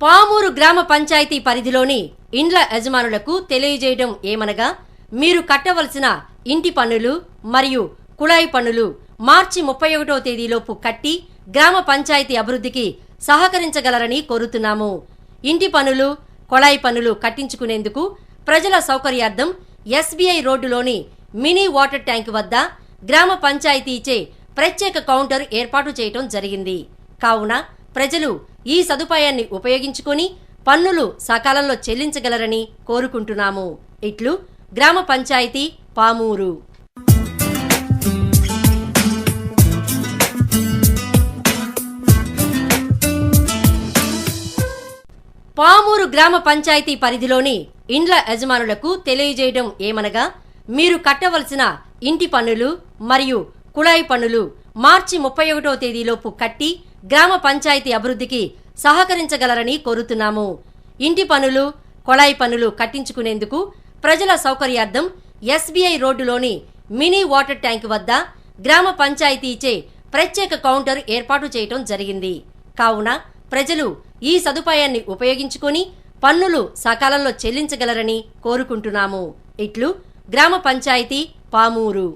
పామూరు గ్రామ పంచాయతీ పరిధిలోని ఇండ్ల యజమానులకు తెలియజేయడం ఏమనగా మీరు కట్టవలసిన ఇంటి పన్నులు మరియు కుళాయి పన్నులు మార్చి ముప్పై ఒకటో తేదీలోపు కట్టి గ్రామ పంచాయతీ అభివృద్ధికి సహకరించగలరని కోరుతున్నాము. ఇంటి పన్నులు కొళాయి పన్నులు కట్టించుకునేందుకు ప్రజల సౌకర్యార్థం ఎస్బీఐ రోడ్డులోని మినీ వాటర్ ట్యాంక్ వద్ద గ్రామ పంచాయతీచే ప్రత్యేక కౌంటర్ ఏర్పాటు చేయటం జరిగింది. కావున ప్రజలు ఈ సదుపాయాన్ని ఉపయోగించుకొని పన్నులు సకాలంలో చెల్లించగలరని కోరుకుంటున్నాము. ఇట్లు గ్రామ పంచాయతీ పామూరు. పామూరు గ్రామ పంచాయతీ పరిధిలోని ఇండ్ల యజమానులకు తెలియజేయడం ఏమనగా మీరు కట్టవలసిన ఇంటి పన్నులు మరియు కుళాయి పన్నులు మార్చి ముప్పై ఒకటో తేదీలోపు కట్టి గ్రామ పంచాయతీ అభివృద్ధికి సహకరించగలరని కోరుతున్నాము. ఇంటి పనులు కొళాయి పనులు కట్టించుకునేందుకు ప్రజల సౌకర్యార్థం ఎస్బీఐ రోడ్డులోని మినీ వాటర్ ట్యాంక్ వద్ద గ్రామ పంచాయతీచే ప్రత్యేక కౌంటర్ ఏర్పాటు చేయటం జరిగింది. కావున ప్రజలు ఈ సదుపాయాన్ని ఉపయోగించుకొని పన్నులు సకాలంలో చెల్లించగలరని కోరుకుంటున్నాము. ఇట్లు గ్రామ పంచాయతీ పామూరు.